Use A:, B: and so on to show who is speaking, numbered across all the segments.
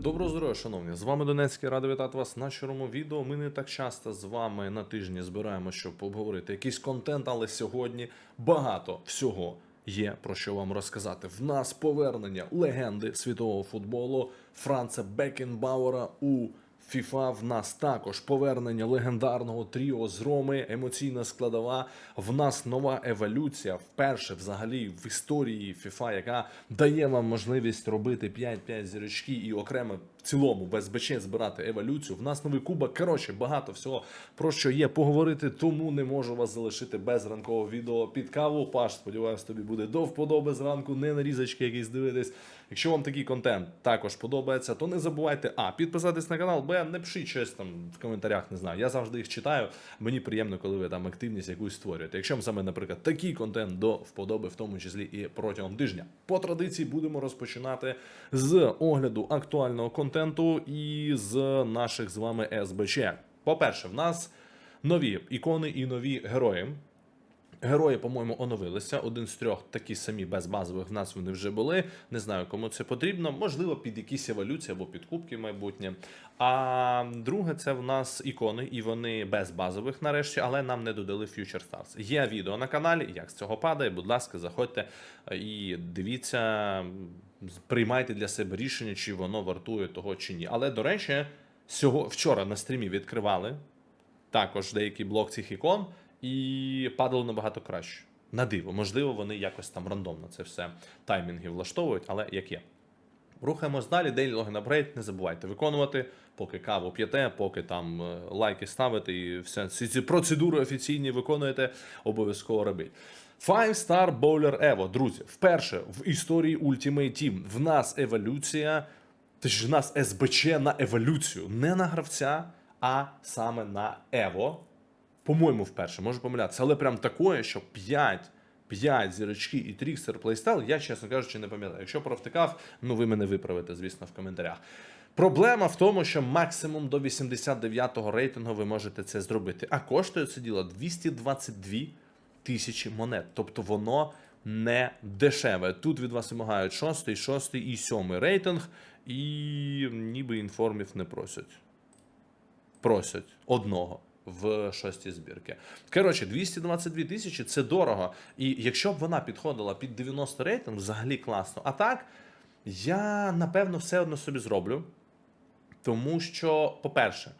A: Доброго здоров'я, шановні! З вами Донецький, радий вітати вас на щирому відео. Ми не так часто з вами на тижні збираємо, щоб обговорити якийсь контент, але сьогодні багато всього є про що вам розказати. В нас повернення легенди світового футболу Франца Бекенбауера у FIFA. В нас також повернення легендарного тріо з Роми, емоційна складова. В нас нова еволюція, вперше взагалі в історії FIFA, яка дає вам можливість робити 5-5 зірочки і окремо в цілому без БЧ збирати еволюцію. В нас новий кубок. Коротше, багато всього про що є поговорити, тому не можу вас залишити без ранкового відео під каву. Паш, сподіваюсь, тобі буде до вподоби зранку, не нарізочки якісь дивитись. Якщо вам такий контент також подобається, то не забувайте а підписатись на канал, б не пишіть щось там в коментарях. Не знаю. Я завжди їх читаю. Мені приємно, коли ви там активність якусь створюєте. Якщо вам саме, наприклад, такий контент до вподоби, в тому числі і протягом тижня. По традиції будемо розпочинати з огляду актуального контенту і з наших з вами СБЧ. По-перше, в нас нові ікони і нові герої. Герої, по-моєму, оновилися. Один з трьох такі самі без базових в нас вони вже були. Не знаю, кому це потрібно. Можливо, під якісь еволюції або під кубки майбутнє. А друге, це в нас ікони, і вони без базових нарешті, але нам не додали Future Stars. Є відео на каналі, як з цього падає. Будь ласка, заходьте і дивіться, приймайте для себе рішення, чи воно вартує того чи ні. Але до речі, сього вчора на стрімі відкривали також деякий блок цих ікон, і падало набагато краще. На диво, можливо, вони якось там рандомно це все таймінги влаштовують, але як є. Рухаємось далі. Daily Login Upgrade, не забувайте виконувати, поки каву п'єте, поки там е, лайки ставите і все ці процедури офіційні виконуєте, обов'язково робіть. Five Star Bowler Evo, друзі, вперше в історії Ultimate Team в нас еволюція, тож в нас СБЧ на еволюцію, не на гравця, а саме на Ево. По-моєму, вперше, можу помилятися, але прям такое, що 5, 5 зірочки і трікстер плейстайл, я, чесно кажучи, не пам'ятаю. Якщо провтикав, ну ви мене виправите, звісно, в коментарях. Проблема в тому, що максимум до 89-го рейтингу ви можете це зробити. А коштує це діло 222 тисячі монет. Тобто воно не дешеве. Тут від вас вимагають 6, 6 і 7 рейтинг, і ніби інформів не просять просять одного в шостій збірки. Коротше, 222 тисячі це дорого. І якщо б вона підходила під 90 рейтинг, взагалі класно. А так, я напевно все одно собі зроблю. Тому що, по-перше,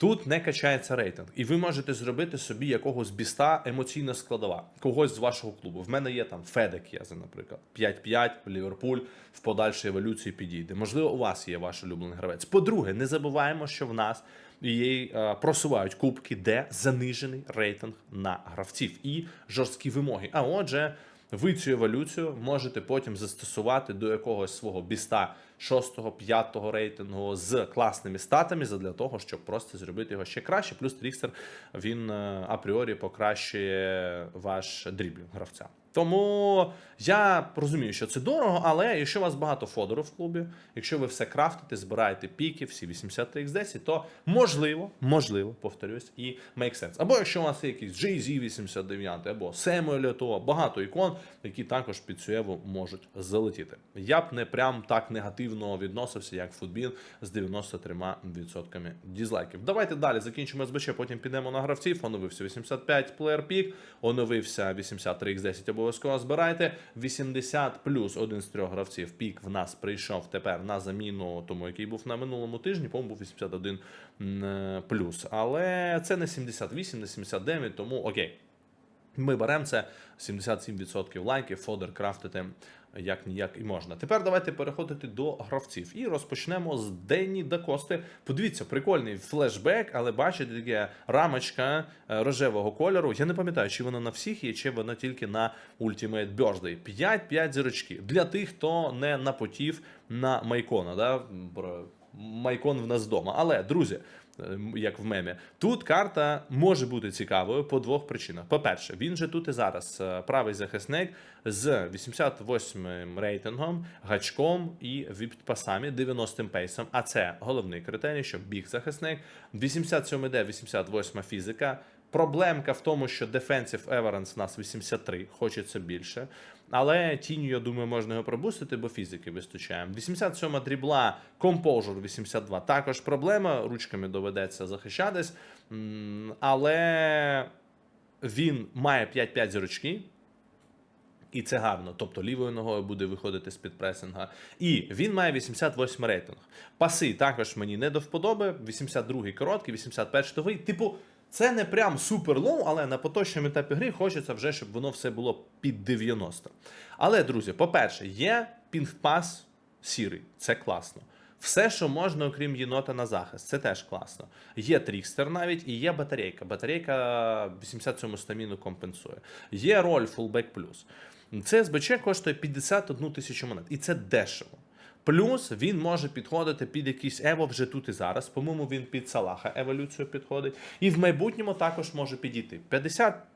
A: тут не качається рейтинг, і ви можете зробити собі якогось біста емоційна складова, когось з вашого клубу. В мене є там Федек Єзе, наприклад, 5-5, Ліверпуль в подальшій еволюції підійде. Можливо, у вас є ваш улюблений гравець. По-друге, не забуваємо, що в нас її е, просувають кубки, де занижений рейтинг на гравців і жорсткі вимоги. А отже. Ви цю еволюцію можете потім застосувати до якогось свого біста 6-5 рейтингу з класними статами для того, щоб просто зробити його ще краще. Плюс Трікстер він е, апріорі покращує ваш дріблінг гравця. Тому я розумію, що це дорого, але якщо у вас багато фодору в клубі, якщо ви все крафтите, збираєте піки, всі 83x10, то можливо, можливо, повторюсь, і make sense. Або якщо у вас є якийсь Jay-Z 89, або Eto'o, багато ікон, які також під цю еву можуть залетіти. Я б не прям так негативно відносився, як футбіл з 93% дізлайків. Давайте далі закінчимо СБЧ, потім підемо на гравців. Оновився 85 плеєр пік, оновився 83x10 обов'язково збирайте. 80 плюс один з трьох гравців пік в нас прийшов тепер на заміну тому, який був на минулому тижні, по-моєму, був 81 плюс. Але це не 78, не 79, тому окей. Ми беремо це 77% лайків, фодер крафтити як ніяк і можна. Тепер давайте переходити до гравців і розпочнемо з Денні Дакости. Подивіться, прикольний флешбек, але бачите, таке рамочка е, рожевого кольору. Я не пам'ятаю, чи вона на всіх є, чи вона тільки на Ultimate Birthday. 5-5 зірочки. Для тих, хто не напотів на Майкона. Да? Майкон в нас вдома. Але, друзі, як в мемі, тут карта може бути цікавою по двох причинах. По-перше, він же тут і зараз е, правий захисник з 88 рейтингом, гачком і віппасами 90 пейсом. А це головний критерій, що біг захисник, 87 де 88 фізика. Проблемка в тому, що Defensive Averance у нас 83, хочеться більше. Але тінню, я думаю, можна його пробустити, бо фізики вистачає. 87 дрібла, Composure 82. Також проблема. Ручками доведеться захищатись. Але він має 5-5 зірочки. І це гарно. Тобто лівою ногою буде виходити з під пресинга. І він має 88 рейтинг. Паси також мені не до вподоби. 82-й короткий, 81-й довгий. Типу, це не прям супер лоу, але на поточному етапі гри хочеться вже, щоб воно все було під 90. Але, друзі, по-перше, є пінг-пас сірий, це класно. Все, що можна, окрім єнота на захист, це теж класно. Є трікстер навіть і є батарейка. Батарейка 87 стаміну компенсує. Є роль фулбек плюс. Це СБЧ коштує 51 тисячу монет, і це дешево. Плюс він може підходити під якийсь Ево вже тут і зараз. По-моєму, він під Салаха еволюцію підходить. І в майбутньому також може підійти.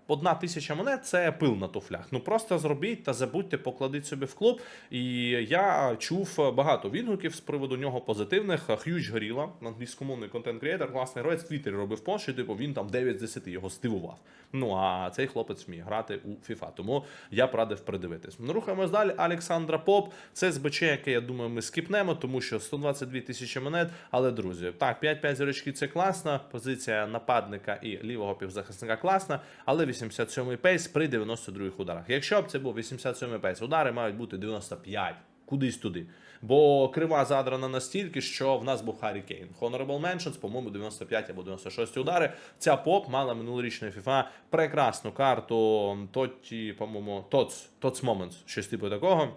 A: 51 тисяча монет це пил на туфлях. Ну просто зробіть та забудьте, покладіть собі в клуб. І я чув багато відгуків з приводу нього позитивних. Х'юч Горіла, англійськомовний контент-креатор, класний гравець в Твіттері робив пост, що типу він там 9 з 10 його стивував. Ну а цей хлопець вміє грати у FIFA, тому я б радив придивитись. Ну, рухаємось далі. Олександра Поп. Це СБЧ, яке я думаю, ми скіпнемо, тому що 122 тисячі монет. Але друзі, так, 5-5 зірочки це класна. Позиція нападника і лівого півзахисника класна, але 87-й пейс при 92-х ударах. Якщо б це був 87-й пейс, удари мають бути 95. Кудись туди. Бо крива задрана настільки, що в нас був Харі Кейн. Honorable Mentions, по-моєму, 95 або 96 удари. Ця поп мала минулорічна FIFA прекрасну карту. Тоті, по-моєму, Tots, Tots Moments, щось типу такого.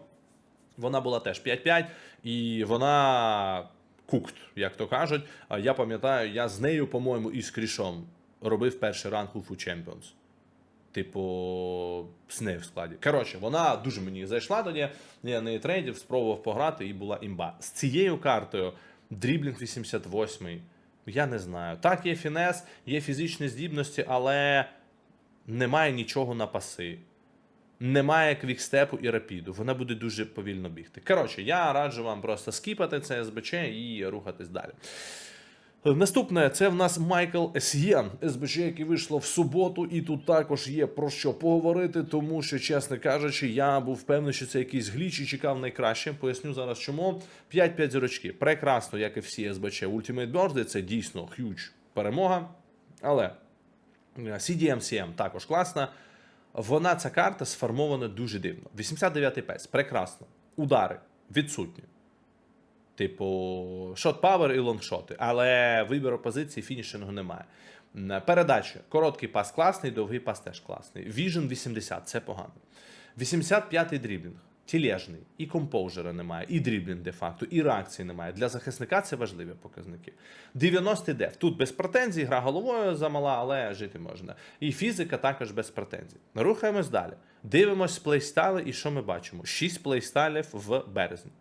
A: Вона була теж 5-5, і вона кукт, як то кажуть. Я пам'ятаю, я з нею, по-моєму, і з Крішом робив перший ранг у FU Champions. Типу, з нею в складі. Коротше, вона дуже мені зайшла тоді. Я неї трейдів, спробував пограти і була імба. З цією картою дріблінг 88 я не знаю. Так, є фінес, є фізичні здібності, але немає нічого на паси. Немає квікстепу і рапіду. Вона буде дуже повільно бігти. Коротше, я раджу вам просто скіпати це СБЧ і рухатись далі. Наступне це в нас Майкл Есьєн, СБЧ, який вийшло в суботу, і тут також є про що поговорити, тому що, чесно кажучи, я був впевнений, що це якийсь гліч і чекав найкраще. Поясню зараз, чому 5-5 зірочки. Прекрасно, як і всі СБЧ Ultimate Birthday, це дійсно х'юч перемога. Але CDMCM також класна. Вона ця карта сформована дуже дивно. 89-й пес, прекрасно. Удари відсутні. Типу, шот павер і лонгшоти, але вибору позиції фінішингу немає. Передача. Короткий пас класний, довгий пас теж класний. Vision 80 це погано. 85-й дріблінг. Тілежний, і компоужера немає, і дріблінг де-факто, і реакції немає. Для захисника це важливі показники. 90-й деф. Тут без претензій, гра головою замала, але жити можна. І фізика також без претензій. Рухаємось далі. Дивимось плейстайли, і що ми бачимо? 6 плейстайлів в березні.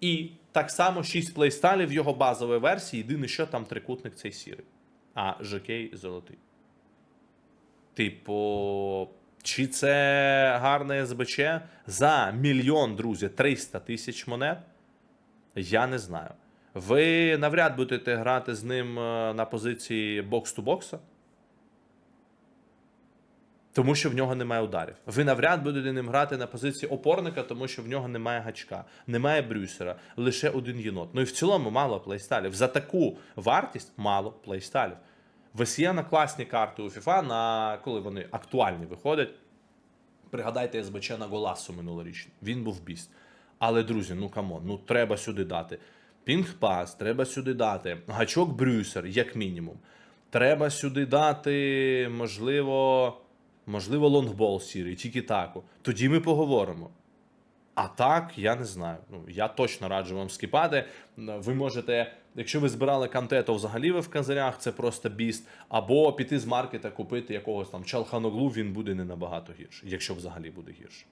A: І так само 6 плейстайлів його базовій версії. Єдине, що там трикутник цей сірий, а жокей золотий. Типу, чи це гарне СБЧ за мільйон, друзі, 300 тисяч монет? Я не знаю. Ви навряд будете грати з ним е, на позиції бокс-ту-бокса. Тому що в нього немає ударів. Ви навряд будете ним грати на позиції опорника, тому що в нього немає гачка, немає брюсера, лише один єнот. Ну і в цілому мало плейстайлів. За таку вартість мало плейстайлів. Весіяна класні карти у FIFA, на коли вони актуальні виходять. Пригадайте СБЧ на Голасу минулорічний. Він був біст. Але, друзі, ну камон, ну треба сюди дати. Пінг-пас, треба сюди дати. Гачок Брюсер, як мінімум. Треба сюди дати, можливо, можливо, лонгбол сірий, тільки таку. Тоді ми поговоримо. А так, я не знаю. Ну, я точно раджу вам скіпати. Ви можете, якщо ви збирали канте, то взагалі ви в казарях, це просто біст. Або піти з маркета купити якогось там чалханоглу, він буде не набагато гірше, якщо взагалі буде гірше.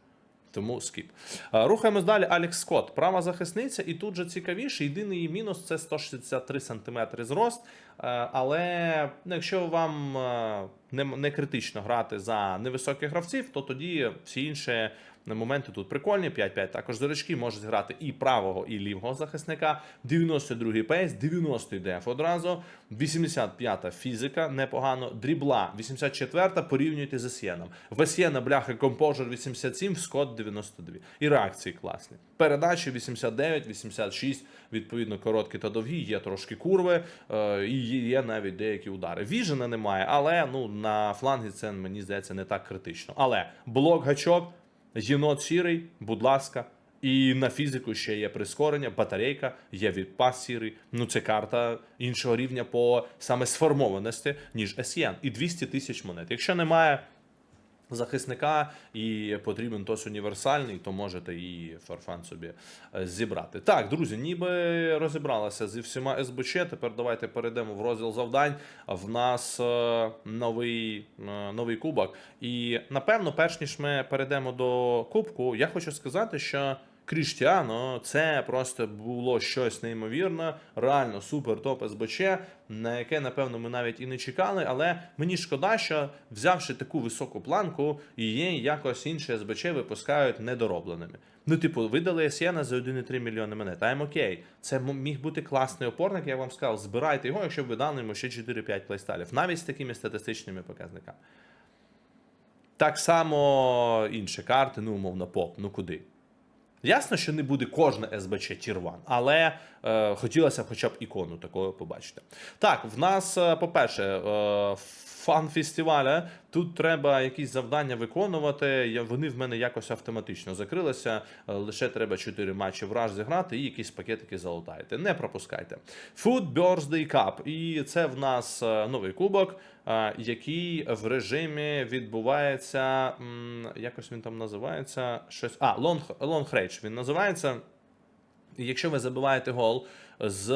A: Тому скіп. А, Рухаємось далі. Алекс Скотт, права захисниця, і тут же цікавіше. Єдиний мінус це 163 см зрост. Е, Але ну, якщо вам е, не, не критично грати за невисоких гравців, то тоді всі інші моменти тут прикольні. 5-5 також зірочки можуть грати і правого, і лівого захисника. 92-й пейс, 90-й деф одразу. 85-та фізика непогано. Дрібла 84-та порівнюйте з Есєном. В Есєна бляха компожер 87, в Скот 92. І реакції класні. Передачі 89, 86, відповідно, короткі та довгі, є трошки курви, е, і є навіть деякі удари. Віжена немає, але ну на флангі це мені здається не так критично. Але блок гачок, єнот сірий, будь ласка. І на фізику ще є прискорення, батарейка, є відпас сірий. Ну це карта іншого рівня по саме сформованості, ніж SN. І 200 тисяч монет. Якщо немає захисника і потрібен тось універсальний, то можете і фарфан собі е, зібрати. Так, друзі, ніби розібралися зі всіма СБЧ. Тепер давайте перейдемо в розділ завдань. В нас е, новий, е, новий кубок. І напевно, перш ніж ми перейдемо до кубку, я хочу сказати, що. Кріштіано, це просто було щось неймовірне, реально супер топ СБЧ, на яке, напевно, ми навіть і не чекали. Але мені шкода, що взявши таку високу планку, її якось інші СБЧ випускають недоробленими. Ну, типу, видали Сіена за 1,3 мільйони монет. I'm окей. Це міг бути класний опорник, я вам сказав, збирайте його, якщо ви дали йому ще 4-5 плейстайлів, навіть з такими статистичними показниками. Так само інші карти, ну, умовно, поп, ну куди? Ясно, що не буде кожне СБЧ Тір-1, але хотілося б хоча б ікону такого побачити. Так, в нас, е, по-перше, е, фан фестиваля. Тут треба якісь завдання виконувати. Вони в мене якось автоматично закрилися. Е, Лише треба 4 матчі в раж зіграти і якісь пакетики залутаєте. Не пропускайте. Food Birthday Cup. І це в нас е, новий кубок, е, який в режимі відбувається. Якось він там називається. Щось. А, Long, Long Range він називається. Якщо ви забиваєте гол з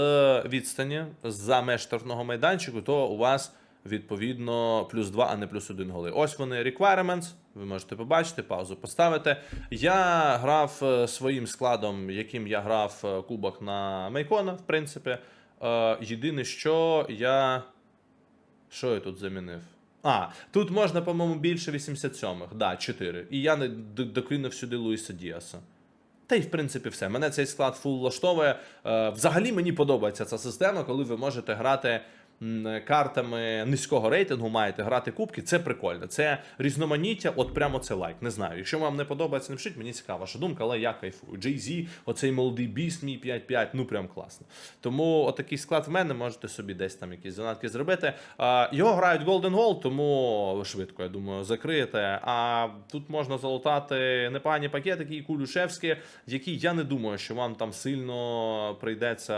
A: відстані за меж штрафного майданчику, то у вас відповідно плюс 2, а не плюс 1 голи. Ось вони requirements. Ви можете побачити, паузу поставити. Я грав е, своїм складом, яким я грав е, кубок на Мейкона, в принципі. Е, Єдине, що я. Що я тут замінив? А, тут можна, по-моєму, більше 87-х. Да, 4. І я не докинув сюди Луїса Діаса. Та й в принципі все. Мене цей склад фул влаштовує. Е, взагалі мені подобається ця система, коли ви можете грати картами низького рейтингу, маєте грати кубки. Це прикольно. Це різноманіття, от прямо це лайк. Не знаю. Якщо вам не подобається, напишіть, мені цікава ваша думка, але я кайфую. Jay-Z, оцей молодий біст, мій 5-5, ну прям класно. Тому отакий склад в мене можете собі десь там якісь занатки зробити. Його грають Golden Goal, тому швидко, я думаю, закриєте. А тут можна залутати непогані пакетики і кулюшевські, які я не думаю, що вам там сильно прийдеться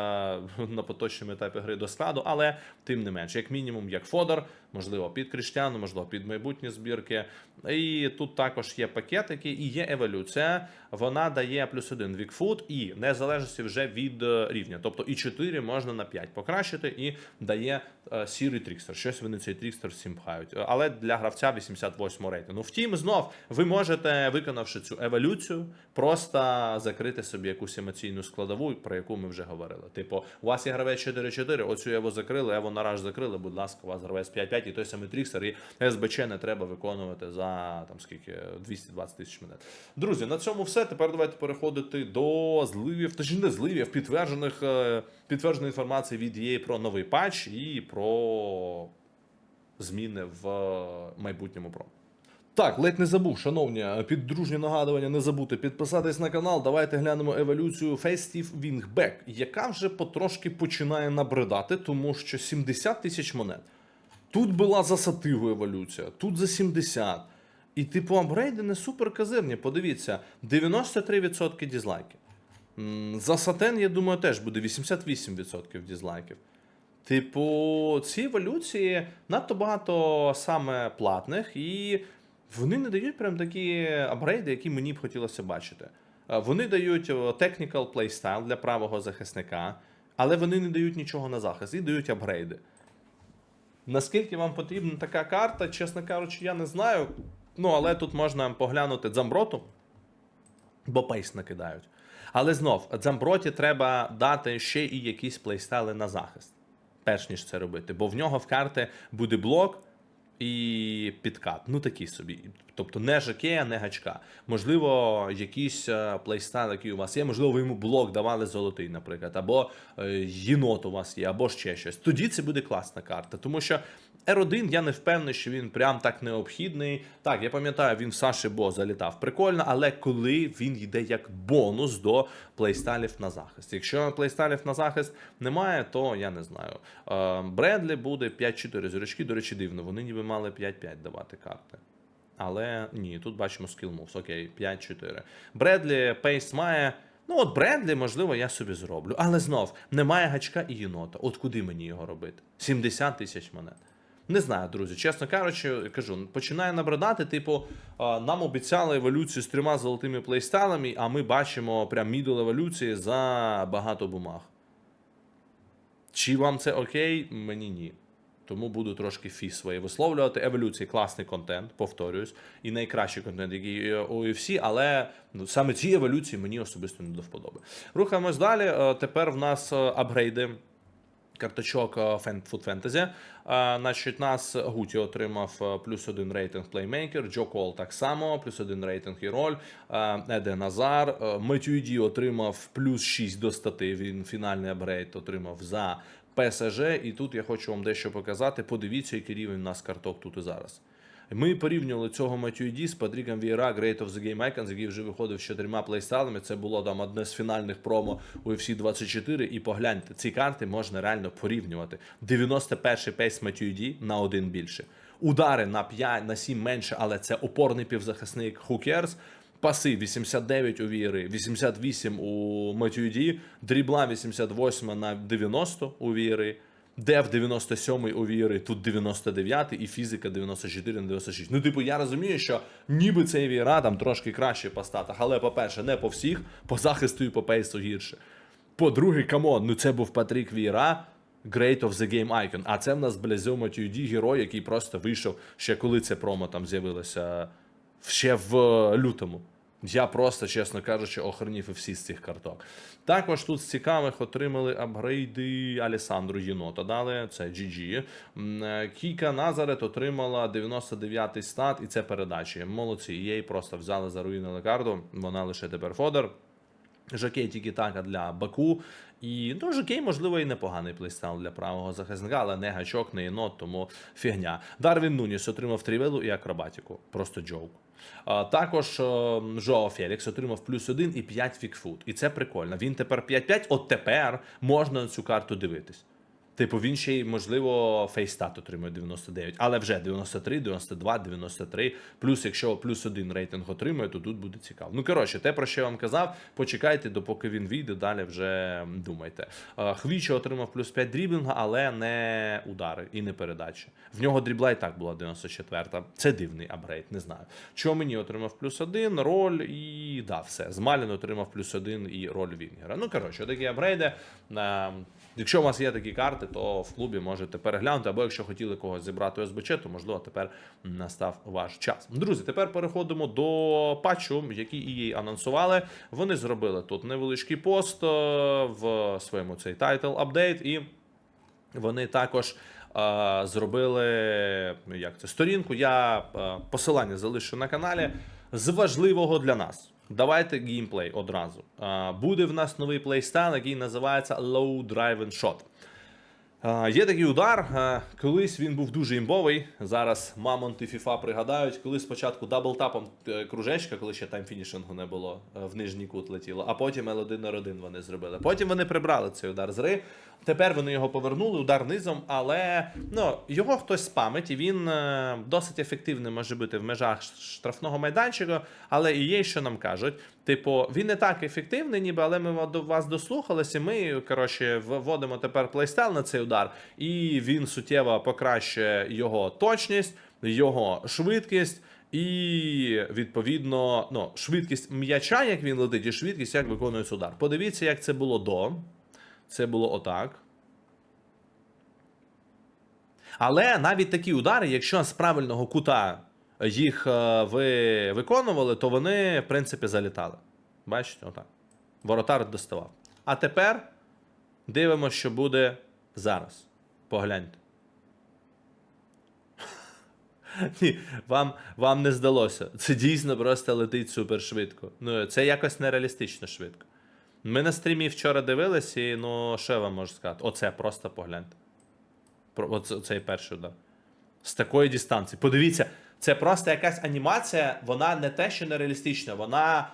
A: на поточному етапі гри до складу, але тим не менше, як мінімум, як Фодор, можливо, під Кріштяну, можливо, під майбутні збірки. І тут також є пакетики і є еволюція. Вона дає плюс один вікфут і незалежності вже від е, рівня. Тобто і 4 можна на 5 покращити, і дає е, сірий трікстер. Щось вони цей трікстер всім пхають. Е, Але для гравця 88 рейтингу. Втім, знов ви можете, виконавши цю еволюцію, просто закрити собі якусь емоційну складову, про яку ми вже говорили. Типу, у вас є гравець 4-4, оцю Ево закрили, Ево нараж закрили, будь ласка, у вас гравець 5-5 і той самий Тріксер, і СБЧ не треба виконувати за там скільки 220 тисяч монет. Друзі, на цьому все. Тепер давайте переходити до зливів, та не зливів, підтверджених е, підтвердженої інформації від EA про новий патч і про зміни в майбутньому про. Так, ледь не забув, шановні, під дружні нагадування не забудьте підписатись на канал. Давайте глянемо еволюцію Festive Wingback, яка вже потрошки починає набридати, тому що 70 тисяч монет. Тут була за сативу еволюція, тут за 70. І типу апгрейди не супер казирні. Подивіться, 93% дізлайків. За сатен, я думаю, теж буде 88% дізлайків. Типу, ці еволюції надто багато саме платних, і вони не дають прям такі апгрейди, які мені б хотілося бачити. Е, Вони дають technical playstyle для правого захисника, але вони не дають нічого на захист і дають апгрейди. Наскільки вам потрібна така карта, чесно кажучи, я не знаю. Ну, але тут можна поглянути дзамброту, бо пейс накидають. Але знов, дзамброті треба дати ще і якісь плейстайли на захист, перш ніж це робити. Бо в нього в карти буде блок, і підкат. Ну такий собі. Тобто не жаке, не гачка. Можливо, якийсь е, плейстайл, який у вас є, можливо, ви йому блок давали золотий, наприклад, або е, єнот у вас є, або ще щось. Тоді це буде класна карта, тому що. R1 я не впевнений, що він прям так необхідний. Так, я пам'ятаю, він в Саші Бо залітав прикольно, але коли він йде як бонус до плейстайлів на захист. Якщо плейстайлів на захист немає, то я не знаю. Е, Бредлі буде 5-4 зірочки. До речі, дивно, вони ніби мали 5-5 давати карти. Але ні, тут бачимо moves. Окей, 5-4. Бредлі пейс має. Ну, от Бредлі, можливо, я собі зроблю. Але знов немає гачка і єнота. От куди мені його робити? 70 тисяч монет. Не знаю, друзі. Чесно кажучи, кажу, починає набридати. Типу, нам обіцяли еволюцію з трьома золотими плейстайлами, а ми бачимо прям мідл еволюції за багато бумаг. Чи вам це окей? Мені ні. Тому буду трошки фі свої висловлювати. Еволюції класний контент, повторююсь, і найкращий контент, який у UFC, але ну, саме ці еволюції мені особисто не до вподоби. Рухаємось далі. Е, Тепер в нас е, апгрейди. Карточок е, Food Fantasy. Е, Значить, нас Гуті отримав е, плюс один рейтинг плеймейкер, Джо Кол так само, плюс один рейтинг і роль. Еде Назар. Метюді отримав плюс 6 до стати. Він фінальний апгрейд отримав за ПСЖ. І тут я хочу вам дещо показати. Подивіться, який рівень у нас карток тут і зараз. Ми порівнювали цього Матью Ді з Патріком Вієра, Great of the Game Icons, який вже виходив з чотирма плейстайлами. Це було там одне з фінальних промо UFC 24. І погляньте, ці карти можна реально порівнювати. 91-й пейс Матью Ді на один більше. Удари на 5, на 7 менше, але це опорний півзахисник cares? Паси 89 у Віри, 88 у Матью Ді, дрібла 88 на 90 у Віри. Дев 97 у Віри, тут 99 і фізика 94 на 96. Ну, типу, я розумію, що ніби цей Віра там трошки краще по статах, але, по-перше, не по всіх, по захисту і по пейсу гірше. По-друге, камон, ну це був Патрік Віра, Great of the Game Icon. А це в нас Блязьо Матюді, герой, який просто вийшов ще коли це промо там з'явилося ще в е, лютому. Я просто, чесно кажучи, охренів і всі з цих карток. Також тут з цікавих отримали апгрейди Алісандру Єнота. Дали це GG. Е, Кіка Назарет отримала 99-й стат, і це передачі. Молодці, її просто взяли за руїни карту. Вона лише тепер фодер. Жокей тільки така для Баку. І ну, Жокей, можливо, і непоганий плейстайл для правого захисника, але не гачок, не єнот, тому фігня. Дарвін Нуніс отримав трівелу і акробатику. Просто джоук. Також е, Жоао Фелікс отримав плюс 1 і 5 фікфут. І це прикольно. Він тепер 5-5, от тепер можна на цю карту дивитись. Типу, він ще й, можливо, фейстат отримує 99, але вже 93, 92, 93. Плюс, якщо плюс один рейтинг отримує, то тут буде цікаво. Ну, коротше, те, про що я вам казав, почекайте, допоки він вийде, далі вже думайте. Е, Хвічо отримав плюс 5 дріблінга, але не удари і не передачі. В нього дрібла і так була 94-та. Це дивний апгрейд, не знаю. Чого мені отримав плюс один, роль і да, все. Змалін отримав плюс один і роль Вінгера. Ну, коротше, такі апгрейди. Якщо у вас є такі карти, то в клубі можете переглянути, або якщо хотіли когось зібрати ОСБЧ, то можливо тепер настав ваш час. Друзі, тепер переходимо до патчу, який EA анонсували. Вони зробили тут невеличкий пост е, в своєму цей тайтл апдейт, і вони також. е, Зробили як це сторінку. Я е, посилання залишу на каналі з важливого для нас. Давайте геймплей одразу. Буде в нас новий плейстайл, який називається Low Drive and Shot. Є такий удар. Колись він був дуже імбовий. Зараз Мамонт і FIFA пригадають, коли спочатку даблтапом е, кружечка, коли ще таймфінішингу не було, е, в нижній кут летіло, а потім L1 на 1 вони зробили. Потім вони прибрали цей удар з гри. Тепер вони його повернули, удар низом, але ну, його хтось спамить, і він е, досить ефективний може бути в межах штрафного майданчика, але і є, що нам кажуть. Типу, він не так ефективний, ніби, але ми до вас дослухалися. Ми, коротше, вводимо тепер плейстайл на цей удар, і він суттєво покращує його точність, його швидкість. І відповідно, ну, швидкість м'яча, як він летить, і швидкість, як виконується удар. Подивіться, як це було до. Це було отак. Але навіть такі удари, якщо з правильного кута їх е, ви виконували, то вони, в принципі, залітали. Бачите, отак. Воротар доставав. А тепер дивимося, що буде зараз. Погляньте. Ні, вам, вам не здалося. Це дійсно просто летить супер швидко. Ну, це якось нереалістично швидко. Ми на стрімі вчора дивились, і ну, що я вам можу сказати? Оце просто погляньте. Оце, оцей перший удар. З такої дистанції. Подивіться, це просто якась анімація, вона не те, що нереалістична, вона.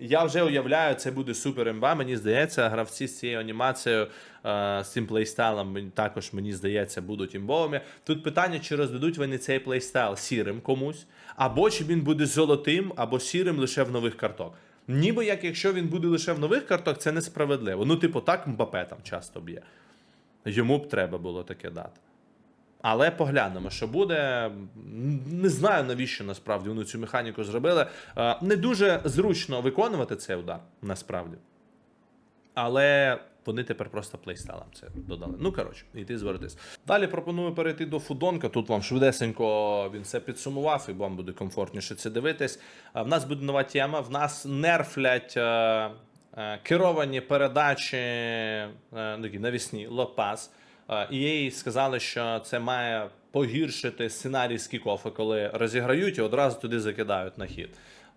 A: Я вже уявляю, це буде супер імба. Мені здається, гравці з цією анімацією, е, з цим плейстайлом, також мені здається, будуть імбовими. Тут питання, чи роздадуть вони цей плейстайл сірим комусь, або чи він буде золотим, або сірим лише в нових карток. Ніби як якщо він буде лише в нових карток, це несправедливо. Ну, типу, так Мбапе там часто б'є. Йому б треба було таке дати. Але поглянемо, що буде. Не знаю, навіщо насправді вони цю механіку зробили. Е, Не дуже зручно виконувати цей удар, насправді. Але вони тепер просто плейстайлом це додали. Ну, коротше, йти звернутись. Далі пропоную перейти до Фудонка. Тут вам швидесенько він все підсумував, і вам буде комфортніше це дивитись. В нас буде нова тема. В нас нерфлять е, е, керовані передачі е, навісні лопас. Е, І їй сказали, що це має погіршити сценарій з кікофа, коли розіграють і одразу туди закидають на хід.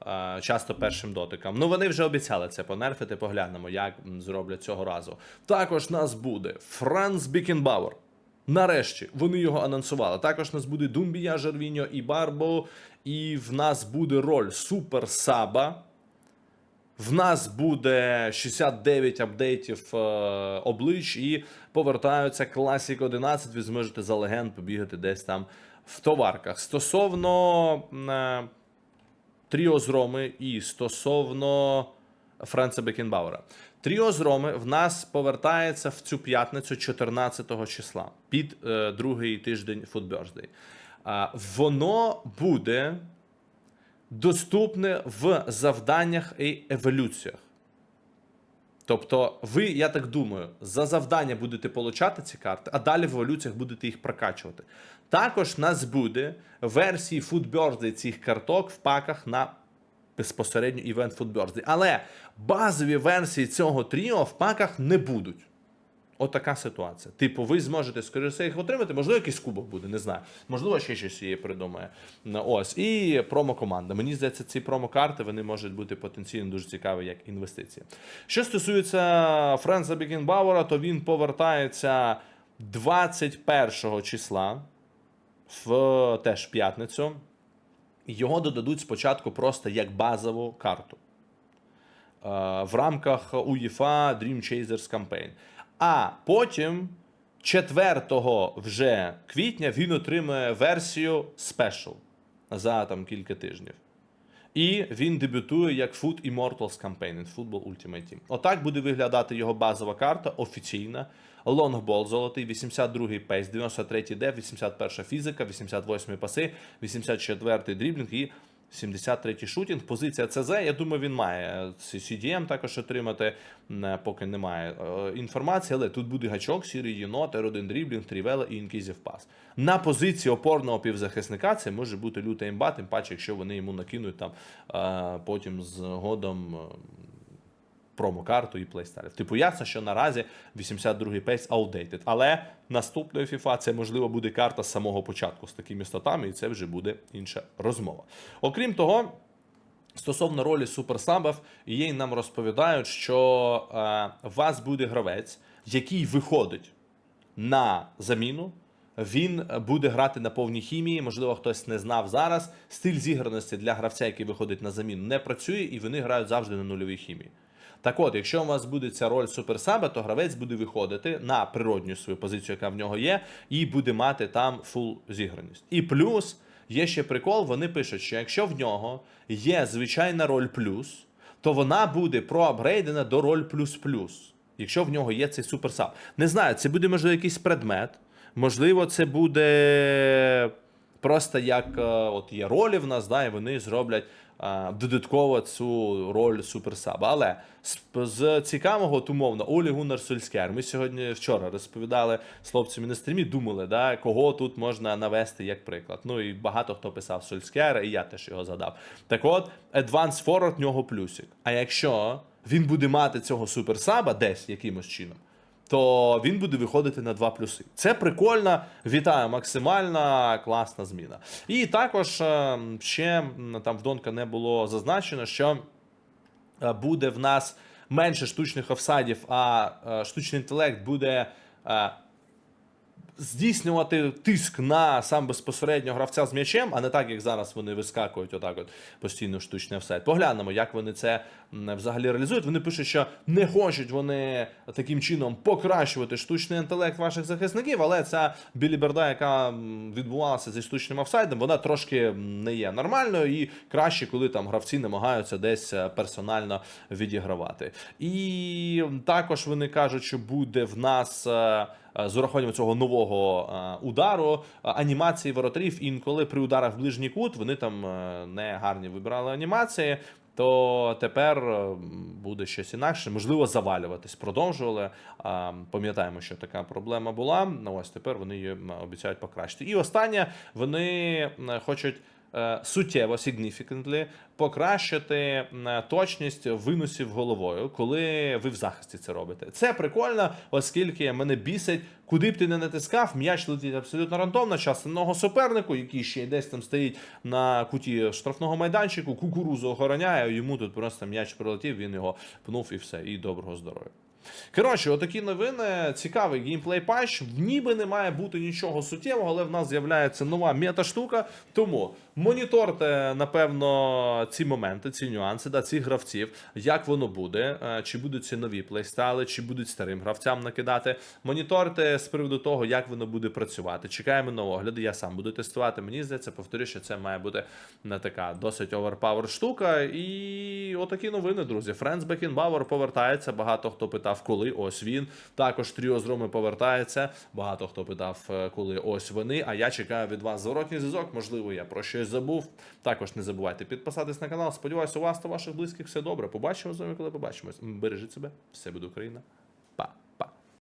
A: Е, Часто першим дотиком. Ну вони вже обіцяли це понерфити. Поглянемо, як зроблять цього разу. Також нас буде Франц Бікенбауер. Нарешті вони його анонсували. Також нас буде Думбія, Жервіньо і Барбо. І в нас буде роль Супер Саба. В нас буде 69 апдейтів е, облич і повертаються Classic 11. Ви зможете за легенд побігати десь там в товарках. Стосовно е, Тріо з Роми і стосовно Франца Бекенбауера. Тріо з Роми в нас повертається в цю п'ятницю 14 числа під е, другий тиждень Footbirthday. А, воно буде доступне в завданнях і еволюціях. Тобто, ви, я так думаю, за завдання будете получати ці карти, а далі в еволюціях будете їх прокачувати. Також нас буде версії Food цих карток в паках на безпосередньо івент Food Але базові версії цього тріо в паках не будуть. Отака ситуація. Типу, ви зможете скоріше їх отримати, можливо, якийсь кубок буде, не знаю. Можливо, ще щось її придумає. Ну, Ось. І промо-команда. Мені здається, ці промо-карти вони можуть бути потенційно дуже цікаві як інвестиції. Що стосується Френса Бікенбауера, то він повертається 21 числа в теж п'ятницю. Його додадуть спочатку просто як базову карту е, в рамках UEFA Dream Chasers Campaign. А потім, 4 вже квітня, він отримує версію Special за там кілька тижнів. І він дебютує як Food Immortals Campaign in Football Ultimate Team. Отак буде виглядати його базова карта офіційна. Лонгбол золотий, 82-й пейс, 93-й деф, 81-ша фізика, 88-й паси, 84-й дріблінг і 73-й шутінг. Позиція ЦЗ. Я думаю, він має CDM також отримати, поки немає е, інформації, але тут буде гачок, сірий єнот, R1 дріблінг, трівела і інкізів пас. На позиції опорного півзахисника це може бути люта імба, тим паче, якщо вони йому накинуть там е, потім згодом. Е, Промокарту і плейстайлів. Типу, ясно, що наразі 82-й пейс outdated. Але наступної FIFA це можливо буде карта з самого початку з такими статами, і це вже буде інша розмова. Окрім того, Стосовно ролі суперсабів, їй нам розповідають, що е, вас буде гравець, який виходить на заміну. Він буде грати на повній хімії. Можливо, хтось не знав зараз. Стиль зіграності для гравця, який виходить на заміну, не працює, і вони грають завжди на нульовій хімії. Так от, якщо у вас буде ця роль суперсаба, то гравець буде виходити на природню свою позицію, яка в нього є, і буде мати там фул зіграність. І плюс є ще прикол, вони пишуть, що якщо в нього є звичайна роль плюс, то вона буде проапгрейдена до роль плюс-плюс. Якщо в нього є цей суперсаб. Не знаю, це буде можливо якийсь предмет. Можливо, це буде просто як е, от є ролі в нас, да, і вони зроблять додатково цю роль суперсаба. Але з, цікавого, от умовно, Олі Гуннар Сульскер. Ми сьогодні вчора розповідали з хлопцями на стрімі, думали, да, кого тут можна навести як приклад. Ну і багато хто писав Сульскера, і я теж його задав. Так от, Advanced Forward нього плюсик. А якщо він буде мати цього суперсаба десь якимось чином, то він буде виходити на 2 плюси. Це прикольно. Вітаю, максимальна класна зміна. І також е, ще там в Донка не було зазначено, що е, буде в нас менше штучних офсайдів, а е, штучний інтелект буде. Е, Здійснювати тиск на сам безпосередньо гравця з м'ячем, а не так, як зараз вони вискакують отак от постійно в штучний офсайд. Поглянемо, як вони це взагалі реалізують. Вони пишуть, що не хочуть вони таким чином покращувати штучний інтелект ваших захисників, але ця біліберда, яка відбувалася зі штучним офсайдом, вона трошки не є нормальною і краще, коли там гравці намагаються десь е, персонально відігравати. І також вони кажуть, що буде в нас. Е, з урахуванням цього нового е, удару е, анімації воротарів. Інколи при ударах в ближній кут вони там не гарні вибирали анімації. То тепер буде щось інакше, можливо, завалюватись. Продовжували. Пам'ятаємо, що така проблема була. Ну ось тепер вони її обіцяють покращити. І останнє вони хочуть. Е, Суттєво significantly покращити точність виносів головою, коли ви в захисті це робите. Це прикольно, оскільки мене бісить, куди б ти не натискав, м'яч летить абсолютно рандомно, частинного супернику, який ще десь там стоїть на куті штрафного майданчику, кукурузу охороняє, йому тут просто м'яч прилетів, він його пнув і все, і доброго здоров'я. Коротше, отакі новини. Цікавий геймплей патч. Ніби не має бути нічого суттєвого, але в нас з'являється нова мета-штука. Тому моніторте, напевно, ці моменти, ці нюанси, да, цих гравців, як воно буде, е, чи будуть ці нові плейстайли, чи будуть старим гравцям накидати. Моніторте з приводу того, як воно буде працювати. Чекаємо на огляди. Я сам буду тестувати. Мені здається, повторю, що це має бути не така досить оверпауер штука. І отакі новини, друзі. Friends Beckenbauer повертається. Багато хто питав, коли ось він. Також Тріо з Роми повертається. Багато хто питав, е, коли ось вони. А я чекаю від вас зворотній зв'язок. Можливо, я про щось забув. Також не забувайте підписатись на канал. Сподіваюся, у вас та ваших близьких все добре. Побачимо з вами, коли побачимось. Бережіть себе, все буде Україна.